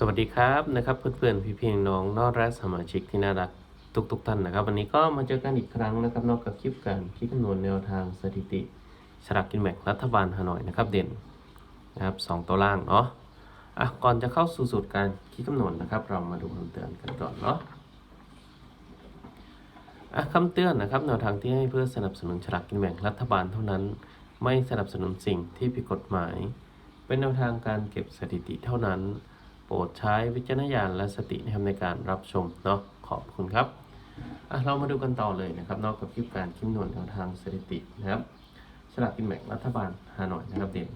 สวัสดีครับนะครับเพื่อนๆพี่เพียงน้องนอและสมาชิกที่น่ารักทุกๆท่านนะครับ วันนี้ก็มาเจอกันอีกครั้งนะครับนอกกับคลิปการคิดคำนวณแนวทางสถิติฉลากกินแบ่งรัฐบาลฮานอยนะครับเด่นนะครับสองตัวล่างเนาะอะก่อนจะเข้าสู่สูตรการคิดคำนวณนะครับ เรามาดูคำเตือนกันก่อนเนาะอะคำเตือนนะครับแนวทางที่ให้เพื่อสนับสนุนฉลากกินแบ่งรัฐบาลเท่านั้น ไม่สนับสนุนสิ่งที่ผิดกฎหมาย เป็นแนวทางการเก็บสถิติเท่านั้น โปรดใช้วิจารณญาณและสตินะครับในการรับชมเนาะขอบคุณครับเรามาดูกันต่อเลยนะครับ นอกจากคลิปการคิดนวณแนวทางสถิตินะครับสลากกินแบ่งรัฐบาลฮานอยนะครับเด่น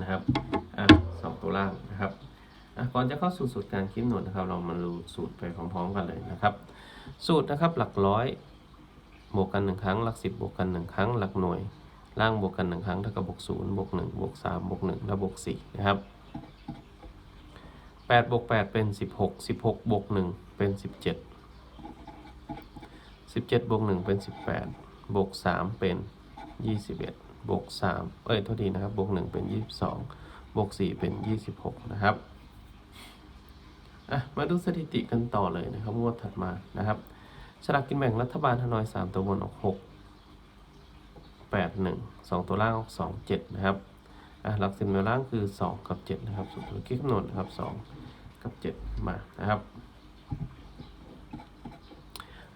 นะครับอะสองตัวล่างนะครับอะก่อนจะเข้าสู่สูตรการคิดนวณนะครับ เรามาดูสูตรไปพร้อมๆกันเลยนะครับ สูตรนะครับหลักร้อยบวกกันหนึ่งครั้งหลักสิบบวกกันหนึ่งครั้งหลักหน่วย ล่างบวกกันหนึ่งครั้งเท่ากับบวกศูนย์บวกหนึ่งบวกสามบวกหนึ่งและบวกสี่นะครับ แปดบวกแปดเป็นสิบหกสิบหกบวกหนึ่งเป็นสิบเจ็ดสิบเจ็ดบวกหนึ่งเป็นสิบแปดบวกสามเป็นยี่สิบเอ็ดบวกสามเอ้ยโทษทีนะครับบวกหนึ่งเป็นยี่สิบสองบวกสี่เป็นยี่สิบหกนะครับอะมาดูสถิติกันต่อเลยนะครับงวดถัดมานะครับสลากกินแบ่งรัฐบาลฮานอยสามตัวบนออกหกแปดหนึ่งสองตัวล่างออกสองเจ็ดนะครับ หลักสิบแนวล่างคือ 2 กับ 7 นะครับสูตรธุรกิจคำนวณนะครับ 2 กับ 7 มานะครับ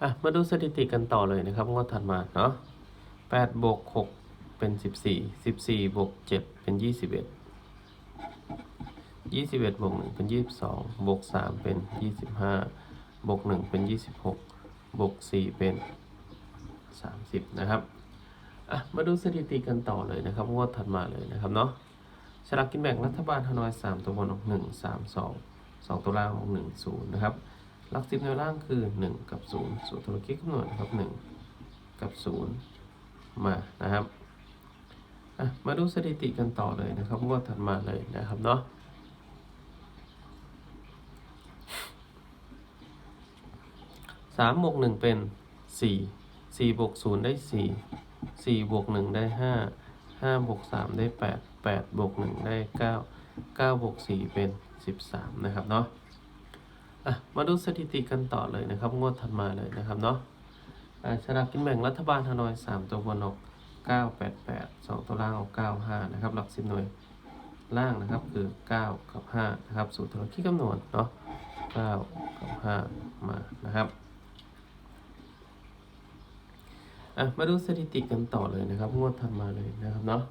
อะมาดูสถิติกันต่อเลยนะครับงวดถัดมาเนาะ8บวก6เป็น 14 14บวก7เป็น 21 21บวก1เป็น 22บวก3เป็น 25บวก1เป็น 26บวก4เป็น 30 นะครับ อะมาดูสถิติกันต่อเลยนะครับงวดถัดมาเลยนะครับเนาะสลากกินแบ่งรัฐบาลฮานอยสามตัวบนออกหนึ่งสามสองสองตัวล่างออกหนึ่งศูนย์นะครับหลักสิบแนล่างคือหนึ่งกับศูนย์สูตรธุรกิจคำนวณนะครับหนึ่งกับศูนย์มานะครับอะมาดูสถิติกันต่อเลยนะครับงวดถัดมาเลยนะครับเนาะสามบวกหนึ่งเป็นสี่สี่บวกศูนย์ได้สี่ สี่บวกหนึ่งได้ห้าห้าบวกสามได้แปดแปดบวกหนึ่งได้เก้าเก้าบวกสี่เป็นสิบสามนะครับเนาะอะมาดูสถิติกันต่อเลยนะครับ งวดถัดมาเลยนะครับเนาะอะฉลากกินแบ่งรัฐบาลฮานอยสามตัวบนออกเก้าแปดแปดสองตัวล่างออกเก้าห้านะครับ หลักสิบหน่วยล่างนะครับคือเก้ากับห้านะครับ สูตรธุรกิจคำนวณเนาะเก้ากับห้ามานะครับ อะมาดูสถิติกันต่อเลยนะครับ งวดถัดมาเลยนะครับเนาะ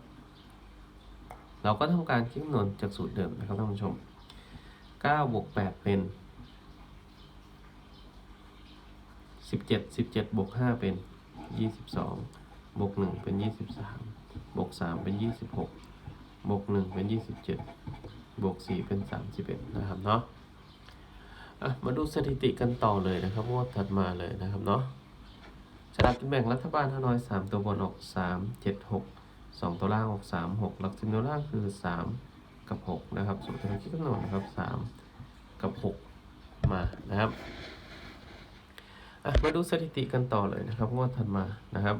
เราก็ทำการคิดคำนวณจากสูตรเดิมนะครับท่านผู้ชม9บวก8เป็น 17 17บวก5เป็น 22บวก1เป็น 23บวก3เป็น 26บวก1เป็น 27บวก4เป็น 31 นะครับเนาะอะมาดูสถิติกันต่อเลยนะครับงวดถัดมาเลยนะครับเนาะ ฉลากกินแบ่งรัฐบาลฮานอยสามตัวบนออกสามเจ็ดหกสองตัวล่างออกสามหกหลักสิบตัวล่างคือสามกับหกนะครับสูตรธุรกิจคำนวณนะครับสามกับหกมานะครับมาดูสถิติกันต่อเลยนะครับงวดถัดมานะครับ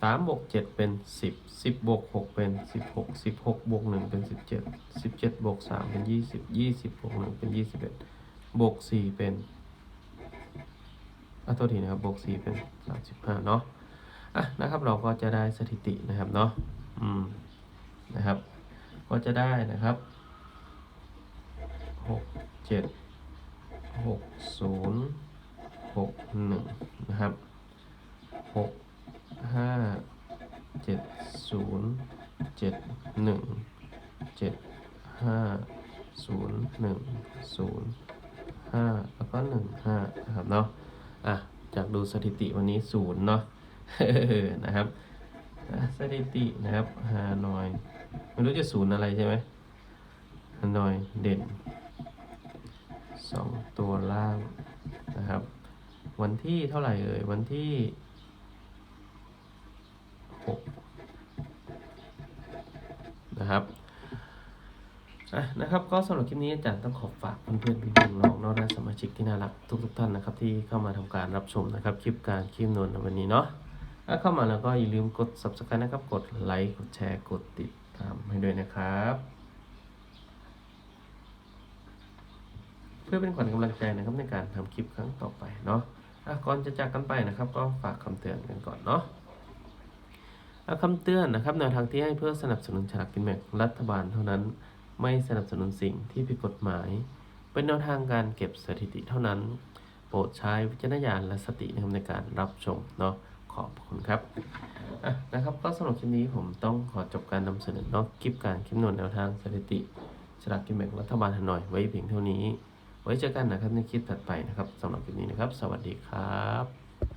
สามบวกเจ็ดเป็นสิบสิบบวกหกเป็นสิบหกสิบหกบวกหนึ่งเป็นสิบเจ็ดสิบเจ็ดบวกสามเป็นยี่สิบยี่สิบบวกหนึ่งเป็นยี่สิบเอ็ดบวกสี่เป็น อะตัวทีนะครับบวก4เป็น35เนาะอะนะครับเราก็จะได้สถิตินะครับเนาะอืมนะครับ ก็จะได้นะครับ6 7 6 0 6 1นะครับ6 5 7 0 7 1 7 5 0 1 0 5 แล้วก็ 1 5 นะครับเนาะ อะจากดูสถิติวันนี้ศูนย์เนาะนะครับสถิตินะครับฮานอยไม่รู้จะศูนย์อะไรใช่ไหมฮานอยเด่นสองตัวล่างนะครับ วันที่เท่าไหร่เอ่ยวันที่หกนะครับ นะครับก็สำหรับคลิปนี้อาจารย์ต้องขอฝากเพื่อนๆพี่น้องน้องและสมาชิกที่น่ารักทุกๆท่านนะครับ ที่เข้ามาทำการรับชมนะครับคลิปการคลิปนวลในวันนี้เนาะถ้าเข้ามาแล้วก็อย่าลืมกด subscribe นะครับ กดไลค์กดแชร์กดติดตามให้ด้วยนะครับ เพื่อเป็นขวัญกำลังใจนะครับในการทำคลิปครั้งต่อไปเนาะก่อนจะจากกันไปนะครับ ก็ฝากคำเตือนกันก่อนเนาะคำเตือนนะครับแนวทางที่ให้เพื่อสนับสนุนฉลากกินแบ่งรัฐบาลเท่านั้น ไม่สนับสนุนสิ่งที่ผิดกฎหมาย เป็นแนวทางการเก็บสถิติเท่านั้น โปรดใช้วิจารณญาณและสตินะครับในการรับชมเนาะขอบคุณครับะนะครับก็สำหรับคลิปนี้ผมต้องขอจบการนำเสนอเนาะคลิปการคลิปนวณแนวทางสถิติฉลากกินแบ่งรัฐบาลฮานอยไว้เพียงเท่านี้ ไว้เจอกันนะครับในคลิปถัดไปนะครับสำหรับคลิปนี้นะครับ สวัสดีครับ